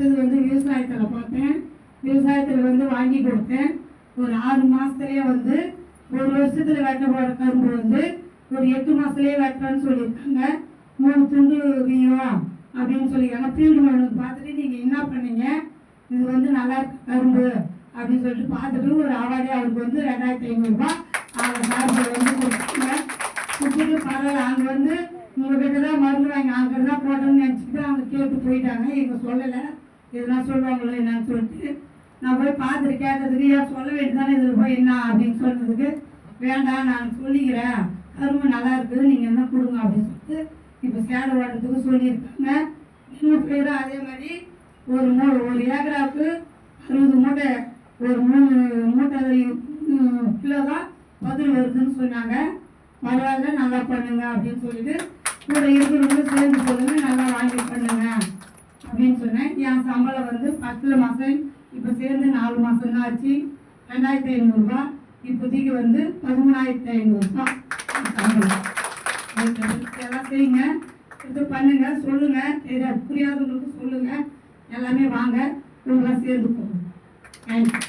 அடுத்தது வந்து விவசாயத்தில் பார்த்தேன். விவசாயத்தில் வந்து வாங்கி கொடுத்தேன். ஒரு ஆறு மாதத்துலேயே வந்து ஒரு வருஷத்தில் வெட்ட போகிற கரும்பு வந்து ஒரு எட்டு மாதத்துலேயே வெட்டுறேன்னு சொல்லியிருக்காங்க. மூணு துண்டு வீயம் அப்படின்னு சொல்லியிருக்காங்க. ஃபீல்டு மேன் பார்த்துட்டு நீங்கள் என்ன பண்ணீங்க? இது வந்து நல்லா இருக்கு கரும்பு அப்படின்னு சொல்லிட்டு பார்த்துட்டு ஒரு அவார்டே அவருக்கு வந்து ரெண்டாயிரத்தி ஐநூறுரூபா அவங்க சார்பில் வந்து கொடுத்தாங்க. கொடுத்துட்டு பரவாயில்ல அங்கே வந்து உங்ககிட்ட தான் மருந்து வாங்கி அங்கே தான் போட்டோம்னு நினச்சிக்கிட்டு அவங்க கேட்டு போயிட்டாங்க. இவங்க சொல்லலை. இதெல்லாம் சொல்லுவாங்களோ என்னன்னு சொல்லிட்டு நான் போய் பார்த்துட்டு கேட்டதுக்கு ஏன் சொல்ல வேண்டியதானே இதில் போய் என்ன? அப்படின்னு சொன்னதுக்கு வேண்டாம் நான் சொல்லிக்கிறேன். கரும்பு நல்லா இருக்குது. நீங்கள் என்ன கொடுங்க அப்படின்னு சொல்லிட்டு இப்போ சேடை ஓட்டுறதுக்கு சொல்லியிருக்காங்க. இன்னும் பேரும் அதே மாதிரி ஒரு மூ ஒரு ஏக்கராவுக்கு அறுபது மூட்டை ஒரு மூணு மூட்டை கிலோ தான் பதில் வருதுன்னு சொன்னாங்க. பரவாயில்ல நல்லா பண்ணுங்க அப்படின்னு சொல்லிட்டு கூட இருக்கிறவங்க சேர்ந்து சொல்லுங்க நல்லா வாங்கி பண்ணுங்க அப்படின்னு சொன்னேன் என் சம்பளம் வந்து பத்துல மாதம் இப்போ சேர்ந்து நாலு மாதம் தான் ஆச்சு. ரெண்டாயிரத்தி ஐநூறுரூபா இப்போதைக்கு வந்து பதிமூணாயிரத்தி ஐநூறுரூபா சம்பளம். எல்லாம் செய்யுங்க. இது பண்ணுங்க சொல்லுங்க. தெரியாது புரியாதவங்களுக்கு சொல்லுங்க. எல்லாமே வாங்க. உங்களாம் சேர்ந்து போகும் தேங்க்யூ